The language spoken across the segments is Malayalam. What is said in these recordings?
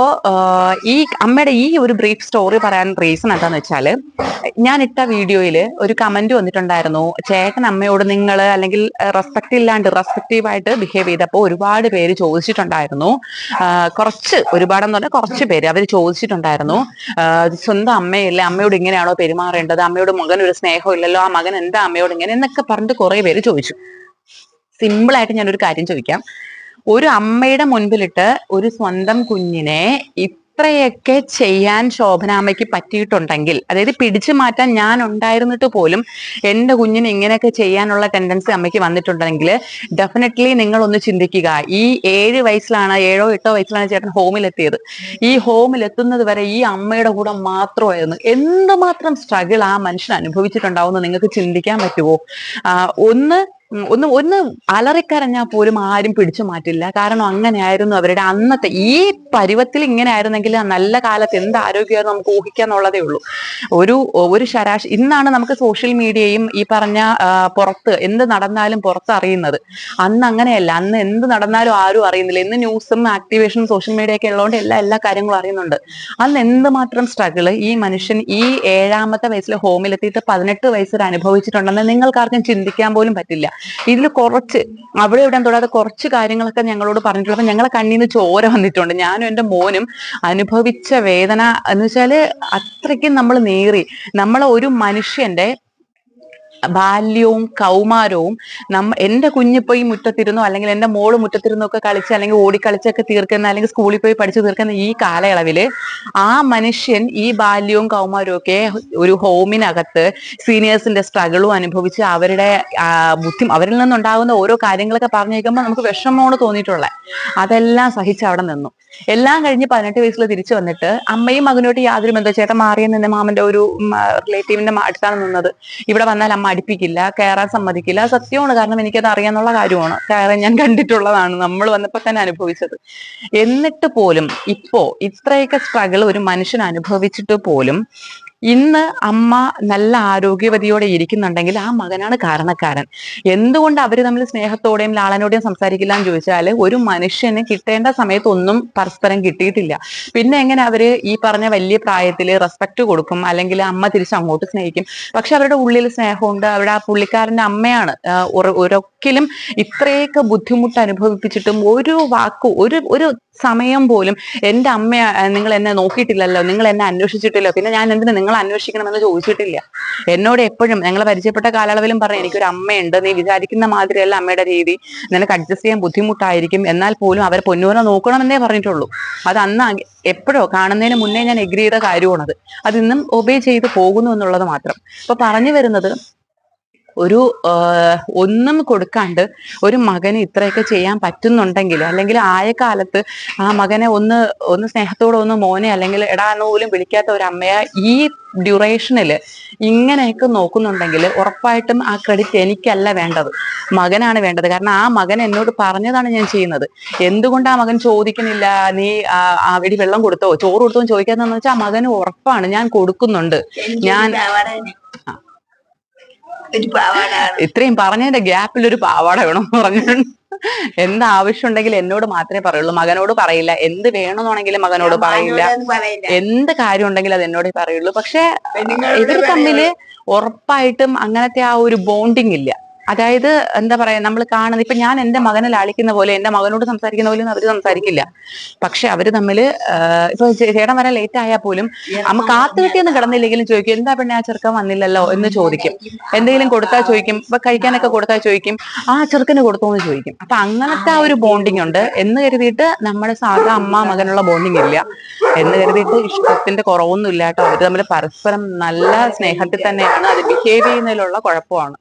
അപ്പോ ഈ അമ്മയുടെ ഈ ഒരു ബ്രീഫ് സ്റ്റോറി പറയാൻ റീസൺ എന്താന്ന് വെച്ചാൽ ഞാൻ ഇട്ട വീഡിയോയിൽ ഒരു കമന്റ് വന്നിട്ടുണ്ടായിരുന്നു. ചേട്ടൻ അമ്മയോട് നിങ്ങൾ അല്ലെങ്കിൽ റെസ്പെക്ട് ഇല്ലാണ്ട് റെസ്പെക്റ്റീവ് ആയിട്ട് ബിഹേവ് ചെയ്തപ്പോൾ ഒരുപാട് പേര് ചോദിച്ചിട്ടുണ്ടായിരുന്നു. കുറച്ച് ഒരുപാടെന്ന് പറഞ്ഞാൽ കുറച്ച് പേര് അവർ ചോദിച്ചിട്ടുണ്ടായിരുന്നു. സ്വന്തം അമ്മയല്ലേ? അമ്മയോട് ഇങ്ങനെയാണോ പെരുമാറേണ്ടത്? അമ്മയോട് മകൻ ഒരു സ്നേഹം ഇല്ലല്ലോ? ആ മകൻ എന്താ അമ്മയോട് ഇങ്ങനെ എന്നൊക്കെ പറഞ്ഞിട്ട് കുറെ പേര് ചോദിച്ചു. സിമ്പിളായിട്ട് ഞാനൊരു കാര്യം ചോദിക്കാം. ഒരു അമ്മയുടെ മുൻപിലിട്ട് ഒരു സ്വന്തം കുഞ്ഞിനെ ഇത്രയൊക്കെ ചെയ്യാൻ ശോഭനാമ്മയ്ക്ക് പറ്റിയിട്ടുണ്ടെങ്കിൽ അതായത് പിടിച്ചു മാറ്റാൻ ഞാൻ ഉണ്ടായിരുന്നിട്ട് പോലും എന്റെ കുഞ്ഞിന് ഇങ്ങനെയൊക്കെ ചെയ്യാനുള്ള ടെൻഡൻസി അമ്മയ്ക്ക് വന്നിട്ടുണ്ടെങ്കിൽ ഡെഫിനറ്റ്ലി നിങ്ങൾ ഒന്ന് ചിന്തിക്കുക. ഈ ഏഴ് വയസ്സിലാണ് ഏഴോ എട്ടോ വയസ്സിലാണ് ചേട്ടൻ ഹോമിലെത്തിയത് ഈ ഹോമിൽ എത്തുന്നത് വരെ ഈ അമ്മയുടെ കൂടെ മാത്രമായിരുന്നു. എന്തുമാത്രം സ്ട്രഗിൾ ആ മനുഷ്യൻ അനുഭവിച്ചിട്ടുണ്ടാവുമെന്ന് നിങ്ങൾക്ക് ചിന്തിക്കാൻ പറ്റുമോ ഒന്ന് ഒന്ന് ഒന്ന് അലറിക്കരഞ്ഞാൽ പോലും ആരും പിടിച്ചു മാറ്റില്ല. കാരണം അങ്ങനെയായിരുന്നു അവരുടെ അന്നത്തെ ഈ പരുവത്തിൽ ഇങ്ങനെ ആയിരുന്നെങ്കിൽ നല്ല കാലത്ത് എന്ത് ആരോഗ്യമായിരുന്നു നമുക്ക് ഊഹിക്കാന്നുള്ളതേ ഉള്ളൂ. ഒരു ഒരു ശരാശരി ഇന്നാണ് നമുക്ക് സോഷ്യൽ മീഡിയയും ഈ പറഞ്ഞ പുറത്ത് എന്ത് നടന്നാലും പുറത്ത് അറിയുന്നത്. അന്ന് അങ്ങനെയല്ല. അന്ന് എന്ത് നടന്നാലും ആരും അറിയുന്നില്ല. ഇന്ന് ന്യൂസും ആക്ടിവേഷനും സോഷ്യൽ മീഡിയ ഒക്കെ ഉള്ളതുകൊണ്ട് എല്ലാ എല്ലാ കാര്യങ്ങളും അറിയുന്നുണ്ട്. അന്ന് എന്തുമാത്രം സ്ട്രഗിൾ ഈ മനുഷ്യൻ ഈ ഏഴാമത്തെ വയസ്സിൽ ഹോമിലെത്തിയിട്ട് പതിനെട്ട് വയസ്സിൽ അനുഭവിച്ചിട്ടുണ്ടെന്ന് നിങ്ങൾക്കാർക്കും ചിന്തിക്കാൻ പോലും പറ്റില്ല. ഇതിൽ കുറച്ച് അവിടെ ഇവിടെ തൊടാതെ കുറച്ച് കാര്യങ്ങളൊക്കെ ഞങ്ങളോട് പറഞ്ഞിട്ടുള്ളപ്പോൾ ഞങ്ങളെ കണ്ണിൽ നിന്ന് ചോര വന്നിട്ടുണ്ട്. ഞാനും എന്റെ മോനും അനുഭവിച്ച വേദന എന്ന് വെച്ചാൽ അത്രയ്ക്കും നമ്മൾ നേറി. നമ്മളെ ഒരു മനുഷ്യന്റെ ബാല്യവും കൗമാരവും നമ്മ എന്റെ കുഞ്ഞിപ്പോ ഈ മുറ്റത്തിരുന്നോ അല്ലെങ്കിൽ എന്റെ മോൾ മുറ്റത്തിരുന്നോ ഒക്കെ കളിച്ച് അല്ലെങ്കിൽ ഓടിക്കളിച്ചൊക്കെ തീർക്കുന്ന അല്ലെങ്കിൽ സ്കൂളിൽ പോയി പഠിച്ചു തീർക്കുന്ന ഈ കാലയളവിൽ ആ മനുഷ്യൻ ഈ ബാല്യവും കൗമാരവും ഒക്കെ ഒരു ഹോമിനകത്ത് സീനിയേഴ്സിന്റെ സ്ട്രഗിളും അനുഭവിച്ച് അവരുടെ ബുദ്ധി അവരിൽ നിന്നുണ്ടാകുന്ന ഓരോ കാര്യങ്ങളൊക്കെ പറഞ്ഞു കേൾക്കുമ്പോൾ നമുക്ക് വിഷമമാണ് തോന്നിയിട്ടുള്ളത്. അതെല്ലാം സഹിച്ച് അവിടെ നിന്നു. എല്ലാം കഴിഞ്ഞ് പതിനെട്ട് വയസ്സിൽ തിരിച്ചു വന്നിട്ട് അമ്മയും മകനോട്ട് യാതൊരു ബന്ധം ചേട്ടൻ മാറിയെന്ന് മാമന്റെ ഒരു റിലേറ്റീവിന്റെ അടുത്താണ് നിന്നത്. ഇവിടെ വന്നാൽ അമ്മ അടുപ്പിക്കില്ല കയറാൻ സമ്മതിക്കില്ല. സത്യമാണ്. കാരണം എനിക്കത് അറിയാന്നുള്ള കാര്യമാണ്. കയറാൻ ഞാൻ കണ്ടിട്ടുള്ളതാണ്. നമ്മൾ വന്നപ്പോൾ തന്നെ അനുഭവിച്ചത്. എന്നിട്ട് പോലും ഇപ്പോ ഇത്രയൊക്കെ സ്ട്രഗിൾ ഒരു മനുഷ്യൻ അനുഭവിച്ചിട്ട് പോലും ഇന്ന് അമ്മ നല്ല ആരോഗ്യവതിയോടെ ഇരിക്കുന്നുണ്ടെങ്കിൽ ആ മകനാണ് കാരണക്കാരൻ. എന്തുകൊണ്ട് അവർ തമ്മിൽ സ്നേഹത്തോടെയും ലാളനോടെയും സംസാരിക്കില്ല എന്ന് ചോദിച്ചാൽ ഒരു മനുഷ്യന് കിട്ടേണ്ട സമയത്ത് ഒന്നും പരസ്പരം കിട്ടിയിട്ടില്ല. പിന്നെ എങ്ങനെ അവർ ഈ പറഞ്ഞ വലിയ പ്രായത്തിൽ റെസ്പെക്ട് കൊടുക്കും അല്ലെങ്കിൽ അമ്മ തിരിച്ച് അങ്ങോട്ട് സ്നേഹിക്കും. പക്ഷെ അവരുടെ ഉള്ളിൽ സ്നേഹമുണ്ട്. അവിടെ ആ പുള്ളിക്കാരന്റെ അമ്മയാണ്. ആ, ഒര- ഇത്രയൊക്കെ ബുദ്ധിമുട്ട് അനുഭവിപ്പിച്ചിട്ടും ഒരു വാക്കു ഒരു ഒരു സമയം പോലും എന്റെ അമ്മ നിങ്ങൾ എന്നെ നോക്കിയിട്ടില്ലല്ലോ നിങ്ങൾ എന്നെ അന്വേഷിച്ചിട്ടില്ലോ പിന്നെ ഞാൻ എന്തിനാ നിങ്ങൾ അന്വേഷിക്കണമെന്ന് ചോദിച്ചിട്ടില്ല. എന്നോട് എപ്പോഴും ഞങ്ങൾ പരിചയപ്പെട്ട കാലയളവിലും പറഞ്ഞു എനിക്കൊരു അമ്മയുണ്ട് നീ വിചാരിക്കുന്ന മാതിരിയല്ല അമ്മയുടെ രീതി. നിനക്ക് അഡ്ജസ്റ്റ് ചെയ്യാൻ ബുദ്ധിമുട്ടായിരിക്കും എന്നാൽ പോലും അവരെ പൊന്നൂരെ നോക്കണമെന്നേ പറഞ്ഞിട്ടുള്ളൂ. അത് അന്ന് എപ്പോഴോ കാണുന്നതിന് മുന്നേ ഞാൻ എഗ്രി ചെയ്ത കാര്യമാണത്. അത് ഇന്നും ഒബേ ചെയ്ത് പോകുന്നു എന്നുള്ളത് മാത്രം. അപ്പൊ പറഞ്ഞു വരുന്നത് ഒരു ഒന്നും കൊടുക്കാണ്ട് ഒരു മകന് ഇത്രയൊക്കെ ചെയ്യാൻ പറ്റുന്നുണ്ടെങ്കിൽ അല്ലെങ്കിൽ ആയ കാലത്ത് ആ മകനെ ഒന്ന് ഒന്ന് സ്നേഹത്തോടെ ഒന്ന് മോനെ അല്ലെങ്കിൽ എടാ എന്ന് പോലും വിളിക്കാത്ത ഒരു അമ്മയെ ഈ ഡ്യൂറേഷനിൽ ഇങ്ങനെയൊക്കെ നോക്കുന്നുണ്ടെങ്കിൽ ഉറപ്പായിട്ടും ആ ക്രെഡിറ്റ് എനിക്കല്ല വേണ്ടത്. മകനാണ് വേണ്ടത്. കാരണം ആ മകൻ എന്നോട് പറഞ്ഞതാണ് ഞാൻ ചെയ്യുന്നത്. എന്തുകൊണ്ട് ആ മകൻ ചോദിക്കുന്നില്ല? നീ ആ, ആ വെടി വെള്ളം കൊടുത്തോ? ചോറ് കൊടുത്തോ എന്ന് വെച്ചാൽ ആ മകന് ഉറപ്പാണ് ഞാൻ കൊടുക്കുന്നുണ്ട്. ഞാൻ- ഒരു പാവാട ഇത്രയും പറഞ്ഞതിന്റെ ഗ്യാപ്പിൽ ഒരു പാവാട വേണം എന്ന് പറഞ്ഞിട്ടുണ്ട് എന്ത് ആവശ്യം ഉണ്ടെങ്കിൽ എന്നോട് മാത്രമേ പറയുള്ളൂ. മകനോട് പറയില്ല. എന്ത് വേണമെന്നാണെങ്കിലും മകനോട് പറയില്ല. എന്ത് കാര്യം ഉണ്ടെങ്കിലും അത് എന്നോടേ പറയുള്ളൂ. പക്ഷെ ഇവർ തമ്മിൽ ഉറപ്പായിട്ടും അങ്ങനത്തെ ആ ഒരു ബോണ്ടിങ് ഇല്ല. അതായത് എന്താ പറയാ നമ്മൾ കാണുന്നത് ഇപ്പൊ ഞാൻ എന്റെ മകനെ ലാളിക്കുന്ന പോലെ എന്റെ മകനോട് സംസാരിക്കുന്ന പോലെ അവർ സംസാരിക്കില്ല. പക്ഷെ അവർ തമ്മിൽ ആഹ് ഇപ്പൊ ചേട്ടൻ വരാൻ ലേറ്റ് ആയാൽ പോലും അമ്മ കാത്തു കിട്ടിയൊന്നും കിടന്നില്ലെങ്കിലും ചോദിക്കും എന്താ പെണ്ണെ ആ ചെറുക്കൻ വന്നില്ലല്ലോ? എന്ന് ചോദിക്കും. എന്തെങ്കിലും കൊടുത്താൽ ചോദിക്കും ഇപ്പൊ കഴിക്കാനൊക്കെ കൊടുത്താൽ ചോദിക്കും ആ ചെറുക്കന് കൊടുത്തോ എന്ന് ചോദിക്കും. അപ്പൊ അങ്ങനത്തെ ആ ഒരു ബോണ്ടിങ് ഉണ്ട്. എന്ന് കരുതിയിട്ട് നമ്മുടെ സാധാ അമ്മ മകനുള്ള ബോണ്ടിങ് ഇല്ല. എന്ന് കരുതിയിട്ട് ഇഷ്ടത്തിന്റെ കുറവൊന്നും ഇല്ല കേട്ടോ. അവർ തമ്മിൽ പരസ്പരം നല്ല സ്നേഹത്തിൽ തന്നെയാണ്. അത് ബിഹേവ് ചെയ്യുന്നതിലുള്ള കുഴപ്പമാണ്.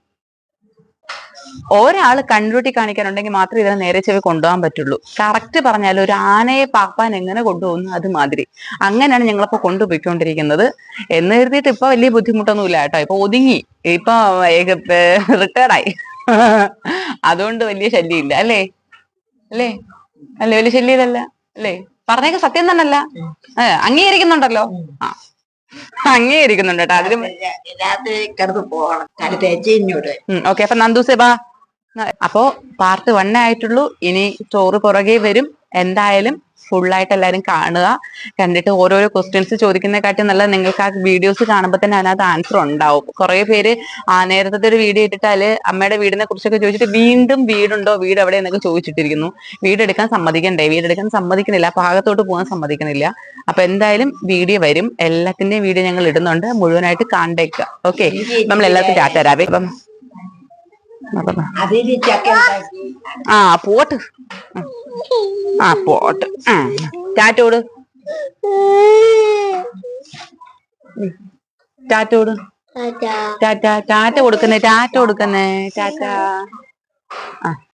ഒരാൾ കൺഡ്യൂട്ടി കാണിക്കാനുണ്ടെങ്കിൽ മാത്രമേ ഇതിനെ നേരെ ചെവി കൊണ്ടുപോകാൻ പറ്റുള്ളൂ. കറക്റ്റ് പറഞ്ഞാൽ ഒരു ആനയെ പാപ്പാൻ എങ്ങനെ കൊണ്ടുപോകുന്നു അത് മാതിരി അങ്ങനെയാണ് ഞങ്ങളിപ്പോ കൊണ്ടുപോയിക്കൊണ്ടിരിക്കുന്നത്. എന്ന് കരുതിയിട്ട് ഇപ്പൊ വലിയ ബുദ്ധിമുട്ടൊന്നുമില്ല കേട്ടോ. ഇപ്പൊ ഒതുങ്ങി. ഇപ്പൊ റിട്ടയർഡായി അതുകൊണ്ട് വലിയ ശല്യമില്ല. അല്ലേ? അല്ലേ? അല്ലേ? വലിയ ശല്യം ഇതല്ല അല്ലേ? പറഞ്ഞേക്ക് സത്യം തന്നെ അല്ല അംഗീകരിക്കുന്നുണ്ടല്ലോ. ആ. അംഗീകരിക്കുന്നുണ്ട് കേട്ടോ. അതിലും രാത്രി കിടന്ന് പോകണം. ഓക്കെ. അപ്പൊ നന്ദു ബാ അപ്പോ പാർട്ട് വൺ ആയിട്ടുള്ളൂ. ഇനി ചോറ് പുറകെ വരും. എന്തായാലും ഫുള്ളായിട്ട് എല്ലാവരും കാണുക. കണ്ടിട്ട് ഓരോരോ ക്വസ്റ്റ്യൻസ് ചോദിക്കുന്നതിനെക്കാട്ടി നല്ല നിങ്ങൾക്ക് ആ വീഡിയോസ് കാണുമ്പോൾ തന്നെ അതിനകത്ത് ആൻസർ ഉണ്ടാവും. കുറെ പേര് ആ നേരത്തെ ഒരു വീഡിയോ ഇട്ടിട്ടാൽ അമ്മയുടെ വീടിനെ കുറിച്ചൊക്കെ ചോദിച്ചിട്ട് വീണ്ടും വീടുണ്ടോ? വീട് എവിടെ? എന്നൊക്കെ ചോദിച്ചിട്ടിരിക്കുന്നു. വീടെടുക്കാൻ സമ്മതിക്കണ്ടേ? വീടെടുക്കാൻ സമ്മതിക്കുന്നില്ല. ഭാഗത്തോട്ട് പോകാൻ സമ്മതിക്കുന്നില്ല അപ്പൊ എന്തായാലും വീഡിയോ വരും. എല്ലാത്തിന്റെയും വീഡിയോ ഞങ്ങൾ ഇടുന്നുണ്ട്. മുഴുവനായിട്ട് കണ്ടേക്കുക ഓക്കെ നമ്മൾ എല്ലാവർക്കും ടാറ്റ തരാവേ. അപ്പം ആ പോട്ട്. ആ പോട്ട്. ആ ടാറ്റോട്. ടാറ്റോട് ടാറ്റ ടാറ്റ കൊടുക്കുന്നേ ടാറ്റ കൊടുക്കുന്നേ ടാറ്റ. ആ.